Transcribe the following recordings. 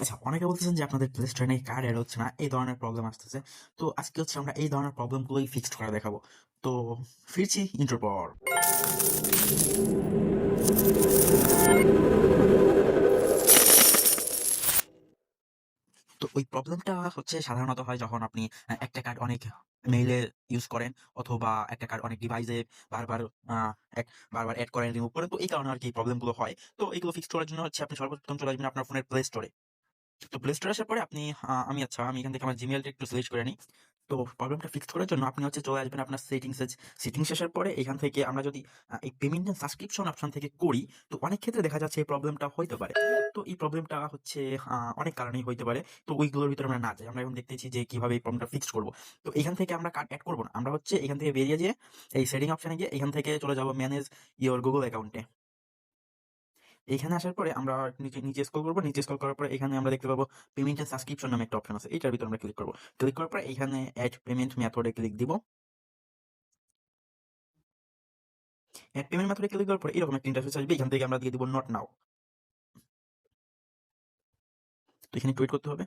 আচ্ছা অনেকে বলতেছেন যে আপনাদের প্লে স্টোরে নাকি কার্ড এড হচ্ছে না, এই ধরনের প্রবলেম আসতেছে। তো আজকে হচ্ছে আমরা এই ধরনের প্রবলেমগুলোই ফিক্সড করে দেখাবো। তো ফিরছি ইন্টার পর। তো ওই প্রবলেমটা হচ্ছে সাধারণত হয় যখন আপনি একটা কার্ড অনেক মেইলে ইউজ করেন অথবা একটা কার্ড অনেক ডিভাইসে বারবার বারবার অ্যাড করেন রিমুভ করেন, তো এই কারণে আর কি প্রবলেমগুলো হয়। তো এগুলো ফিক্স করার জন্য হচ্ছে আপনি সর্বপ্রথম চলে আসবেন আপনার ফোনের প্লে স্টোরে তো প্লে স্টোরে আসার পরে আপনি আমি আচ্ছা আমি এখান থেকে আমার জিমেলটা একটু সিলেক্ট করে নিই। তো প্রবলেমটা ফিক্স করার জন্য আপনি হচ্ছে চলে আসবেন আপনার সেটিংসে সেটিংস আসার পরে এখান থেকে আমরা যদি এই পেমেন্ট সাবস্ক্রিপশন অপশন থেকে করি, তো অনেক ক্ষেত্রে দেখা যাচ্ছে এই প্রবলেমটা হইতে পারে। তো এই প্রবলেমটা হচ্ছে অনেক কারণেই হইতে পারে। তো ওইগুলোর ভিতরে আমরা না যাই। আমরা এখন দেখতেছি যে কীভাবে এই প্রবলেমটা ফিক্স করব। তো এখান থেকে আমরা কার্ড অ্যাড করব না। আমরা হচ্ছে এখান থেকে বেরিয়ে যেয়ে এই সেটিং অপশনে গিয়ে এখান থেকে চলে যাব ম্যানেজ ইওর গুগল অ্যাকাউন্টে এখানে আসার পরে আমরা নিচে নিচে স্ক্রল করব, নিচে স্ক্রল করার পরে এখানে আমরা দেখতে পাবো পেমেন্ট এন্ড সাবস্ক্রিপশন নামে একটা অপশন আছে। এটার ভিতরে আমরা ক্লিক করব। ক্লিক করার পরে এখানে অ্যাড পেমেন্ট মেথডে ক্লিক দিব। অ্যাড পেমেন্ট মেথডে ক্লিক করার পরে এরকম একটা ইন্টারফেস আসবে। এখান থেকে আমরা দিয়ে দিব নট নাও তো এখানে টুইট করতে হবে।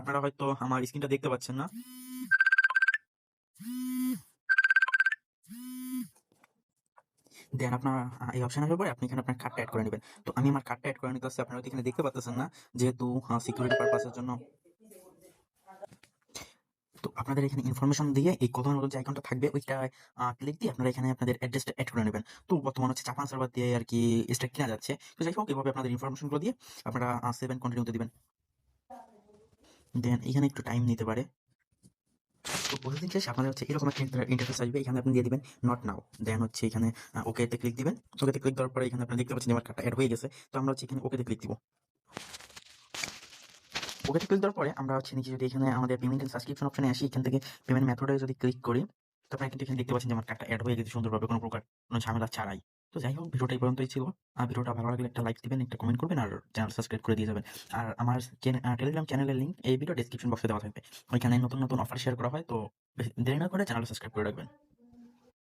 আপনারা হয়তো আমার স্ক্রিনটা দেখতে পাচ্ছেন না। দেন আপনার এই অপশন আসার পরে আপনি এখানে আপনার কার্ডটা অ্যাড করে নেবেন। তো আমি আমার কার্ডটা অ্যাড করে নিতে আসছি আপনারা এখানে দেখতে পাচ্ছেন না, যেহেতু সিকিউরিটি পারপাসের জন্য। তো আপনাদের এখানে ইনফরমেশন দিয়ে এই কলমের মতো যে আইকনটা থাকবে ওইটা ক্লিক দিয়ে আপনারা এখানে আপনাদের অ্যাড্রেসটা অ্যাড করে নেবেন। তো বর্তমান হচ্ছে চাপান সার্ভার দিয়ে আর কি স্টেক কেনা যাচ্ছে। তো যাই হোক, এভাবে আপনাদের ইনফরমেশনগুলো দিয়ে আপনারা সেভেন কন্টিনিউতে দিবেন। দেন এখানে একটু টাইম নিতে পারে। তো প্রসেসিং শেষে, আপনাদের হচ্ছে এরকম একটা ইন্টারফেস আসবে, এখানে আপনি দিয়ে দিবেন নট নাও দেন হচ্ছে এখানে ওকেতে ক্লিক দিবেন। ওকেতে ক্লিক দেওয়ার পরে এখানে আপনি দেখতে পাচ্ছেন আমার কার্ডটা অ্যাড হয়ে গেছে। তো আমরা হচ্ছে এখানে ওকেতে ক্লিক দিব। ওকেতে ক্লিক দেওয়ার পরে আমরা হচ্ছে নিচে যদি এখানে আমাদের পেমেন্ট এন্ড সাবস্ক্রিপশন অপশনে আসি, এখান থেকে পেমেন্ট মেথডে যদি ক্লিক করি, তো আপনারা কিন্তু এখানে দেখতে পাচ্ছেন যে আমার কার্ডটা অ্যাড হয়ে গেছে সুন্দরভাবে, কোনো প্রকার কোনো ঝামেলা ছাড়াই। তো যাই হোক, ভিডিওটা এই পর্যন্তই ছিল। আর ভিডিওটা ভালো লাগলে একটা লাইক দিবেন, একটা কমেন্ট করবেন, আর চ্যানেল সাবস্ক্রাইব করে দিয়ে যাবেন। আর আমার টেলিগ্রাম চ্যানেলের লিঙ্ক এই ভিডিও ডিসক্রিপশন বক্সে দেওয়া থাকবে। ওইখানে নতুন নতুন অফার শেয়ার করা হয়, তো দেরি না করে চ্যানেল সাবস্ক্রাইব করে রাখবেন।